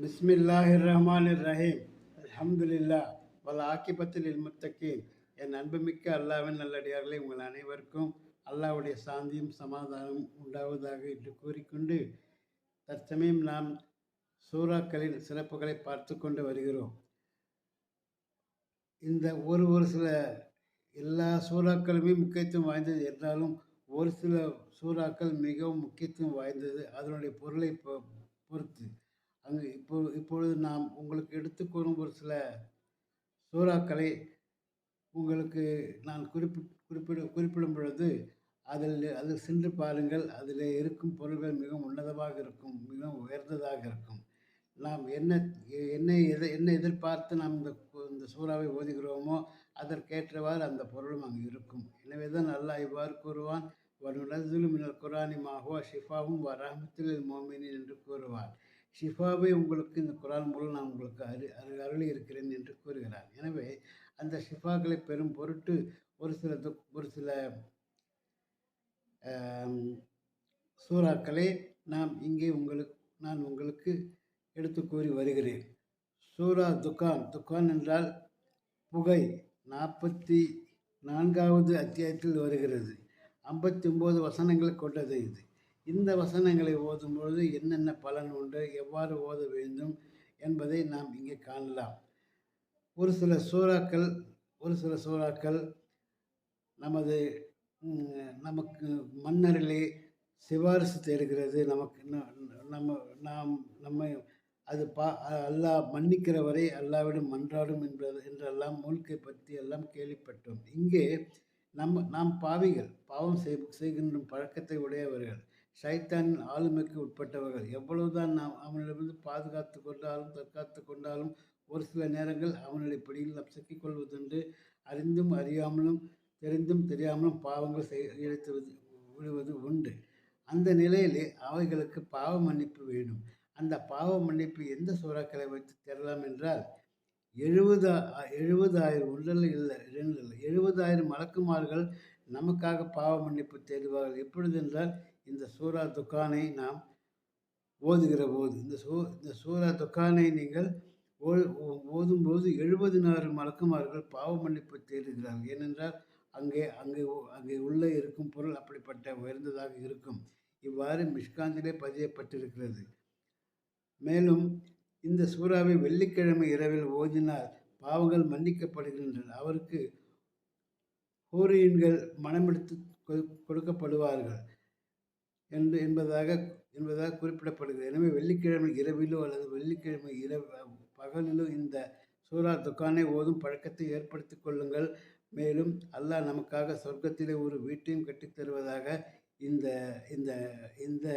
பிஸ்மில்லாஹிர் ரஹ்மான் ரஹீம் அலமதுல்லா பல ஆக்கிபத்தில் இல்முத்தக்கீன் என் அன்புமிக்க அல்லாவின் நல்லடியார்களே உங்கள் அனைவருக்கும் அல்லாவுடைய சாந்தியும் சமாதானமும் உண்டாவதாக என்று கூறிக்கொண்டு தற்சமயம் நாம் சூறாக்களின் சிறப்புகளை பார்த்து கொண்டு வருகிறோம். இந்த ஒரு ஒரு சில எல்லா சூறாக்களுமே முக்கியத்துவம் வாய்ந்தது. என்றாலும் ஒரு சில சூறாக்கள் மிகவும் முக்கியத்துவம் வாய்ந்தது. அதனுடைய பொருளை பொ- பொறுத்து. அங்கு இப்போ இப்பொழுது நாம் உங்களுக்கு எடுத்துக்கூறும் ஒரு சில சூறாக்களை உங்களுக்கு நான் குறிப்பி குறிப்பிட குறிப்பிடும் பொழுது அதில் அதில் சென்று பாருங்கள். அதில் இருக்கும் பொருள்கள் மிகவும் உன்னதமாக இருக்கும் மிகவும் உயர்ந்ததாக இருக்கும். நாம் என்ன என்ன எதை என்ன எதிர்பார்த்து நாம் இந்த இந்த சூறாவை ஓதுகிறோமோ அதற்கேற்றவாறு அந்த பொருளும் அங்கு இருக்கும். எனவே தான் நல்லா இவ்வாறு கூறுவான் வனுனஸ்ஸிலு மினல் குரானி ஷிஃபாவும் வ ரஹ்மத்துல் மோமினின் என்று கூறுவார் ஷிஃபாவை உங்களுக்கு இந்த குரான் மூலம் நான் உங்களுக்கு அரு அரு அருளி இருக்கிறேன் என்று கூறுகிறார். எனவே அந்த ஷிஃபாக்களை பெறும் பொருட்டு ஒரு சில துக் ஒரு சில சூறாக்களை நாம் இங்கே உங்களுக்கு நான் உங்களுக்கு எடுத்து கூறி வருகிறேன். சூரா துக்கான் துக்கான் என்றால் புகை. நாற்பத்தி நான்காவது அத்தியாயத்தில் வருகிறது. ஐம்பத்தி ஒம்பது வசனங்கள் கொண்டது இது. இந்த வசனங்களை ஓதும் பொழுது என்னென்ன பலன் உண்டு எவ்வாறு ஓத வேண்டும் என்பதை நாம் இங்கே காணலாம். ஒரு சில சூறாக்கள் ஒரு சில சூறாக்கள் நமது நமக்கு மன்னரிலே சிபாரிசு தேடுகிறது. நமக்கு நம்ம நாம் நம்மை அது பா அல்லாஹ் மன்னிக்கிற வரை அல்லாவிடம் மன்றாடும் என்பது என்றெல்லாம் மூழ்கை பற்றி எல்லாம் கேள்விப்பட்டோம். இங்கே நம்ம நாம் பாவிகள் பாவம் செய் செய்கின்ற பழக்கத்தை உடையவர்கள். சைத்தானின் ஆளுமைக்கு உட்பட்டவர்கள். எவ்வளவுதான் நாம் அவனிடமிருந்து பாதுகாத்து கொண்டாலும் தற்காத்து கொண்டாலும் ஒரு சில நேரங்கள் அவனுடைய பிடியில் நாம் சிக்கிக்கொள்வதுண்டு அறிந்தும் அறியாமலும் தெரிந்தும் தெரியாமலும் பாவங்கள் செய் இழைத்து விடுவது உண்டு. அந்த நிலையிலே அவைகளுக்கு பாவ மன்னிப்பு வேண்டும். அந்த பாவ மன்னிப்பு எந்த சூறாக்களை வைத்து தரலாம் என்றால் எழுபது எழுபதாயிரம் ஒன்றில் இல்லை இரண்டு இல்லை எழுபதாயிரம் மலக்குமார்கள் நமக்காக பாவ மன்னிப்பு தேடுவார்கள். எப்பொழுது என்றால் இந்த சூரா துக்கானை நாம் ஓதுகிற போது இந்த சூ இந்த சூரா துக்கானை நீங்கள் ஓ- ஓ- ஓதும்போது எழுபதினாயிரம் மலக்குமார்கள் பாவ மன்னிப்பு தேடுகிறார்கள். ஏனென்றால் அங்கே அங்கே அங்கே உள்ளே இருக்கும் பொருள் அப்படிப்பட்ட உயர்ந்ததாக இருக்கும். இவ்வாறு மிஷ்காந்திலே பதியப்பட்டிருக்கிறது. மேலும் இந்த சூறாவை வெள்ளிக்கிழமை இரவில் ஓதினால் பாவங்கள் மன்னிக்கப்படுகின்றன. அவருக்கு ஹூரியன்கள் மனமெடுத்து கொடுக்கப்படுவார்கள். என்று என்பதாக என்பதாக குறிப்பிடப்படுகிறது. எனவே வெள்ளிக்கிழமை இரவிலோ அல்லது வெள்ளிக்கிழமை இரவு பகலிலோ இந்த சூரா துக்கானை ஓதும் பழக்கத்தை ஏற்படுத்திக் கொள்ளுங்கள். மேலும் அல்லாஹ் நமக்காக சொர்க்கத்திலே ஒரு வீட்டையும் கட்டித் தருவதாக இந்த இந்த இந்த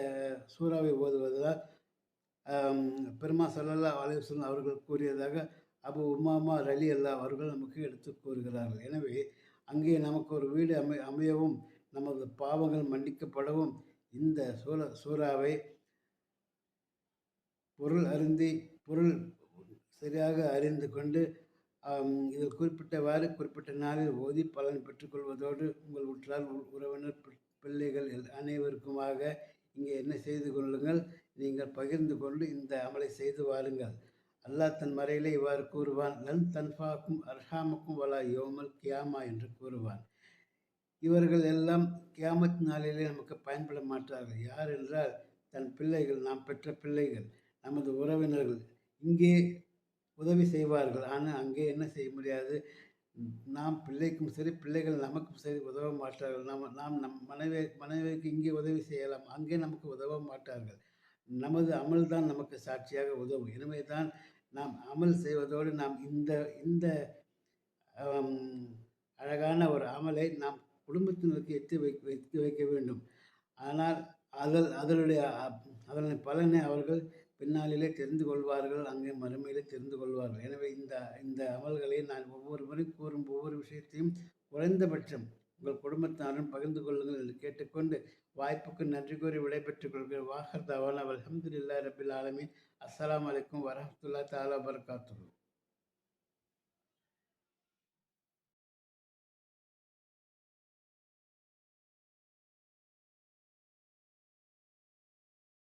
சூறாவை ஓதுவதால் பெருமா சல்லல்லா அலிவசன் அவர்கள் கூறியதாக அபு உமாமா ரலி அல்லா அவர்கள் நமக்கு எடுத்து கூறுகிறார்கள். எனவே அங்கே நமக்கு ஒரு வீடு அமை அமையவும் நமது பாவங்கள் மன்னிக்கப்படவும் இந்த சூர சூறாவை பொருள் அருந்தி பொருள் சரியாக அறிந்து கொண்டு இதில் குறிப்பிட்டவாறு குறிப்பிட்ட நாளில் ஓதி பலன் பெற்றுக்கொள்வதோடு உங்கள் உற்றார் உ- உறவினர் பி- பிள்ளைகள் எல்- அனைவருக்குமாக இங்கே என்ன செய்து கொள்ளுங்கள் நீங்கள் பகிர்ந்து கொண்டு இந்த அமலை செய்து வாருங்கள். அல்லாஹ் தன் மறையிலே இவ்வாறு கூறுவான் லன் தன்ஃபாக்கும் அர்ஹாமுக்கும் வலா யோமல் கியாமா என்று கூறுவான். இவர்கள் எல்லாம் கியாமத் நாளிலே நமக்கு பயன்பட மாட்டார்கள். யார் என்றால் தன் பிள்ளைகள் நாம் பெற்ற பிள்ளைகள் நமது உறவினர்கள் இங்கே உதவி செய்வார்கள். ஆனால் அங்கே என்ன செய்ய முடியாது? நாம் பிள்ளைக்கும் சரி பிள்ளைகள் நமக்கும் சரி உதவ மாட்டார்கள். நாம் நாம் நம் மனைவி மனைவிக்கு இங்கே உதவி செய்யலாம் அங்கே நமக்கு உதவ மாட்டார்கள். நமது அமல் தான் நமக்கு சாட்சியாக உதவும். எனவே தான் நாம் அமல் செய்வதோடு நாம் இந்த இந்த அழகான ஒரு அமலை நாம் குடும்பத்தினருக்கு எட்டி வைக்க வைத்து வைக்க வேண்டும். ஆனால் அதில் அதனுடைய அதனுடைய பலனை அவர்கள் பின்னாளிலே தெரிந்து கொள்வார்கள் அங்கே மறுமையிலே தெரிந்து கொள்வார்கள். எனவே இந்த இந்த அமல்களை நான் ஒவ்வொரு முறை கூறும் ஒவ்வொரு விஷயத்தையும் குறைந்தபட்சம் உங்கள் குடும்பத்தினரும் பகிர்ந்து கொள்ளுங்கள் என்று கேட்டுக்கொண்டு வாய்ப்புக்கு நன்றி கூறி விடைபெற்றுக் கொள்கிறேன். வாஹர் தவான் அல்ஹம்துலில்லாஹி ரபில் ஆலமின். அஸ்லாம் வலைக்கம் வரமத்துல்லா தாலா வபரகாத்துஹு.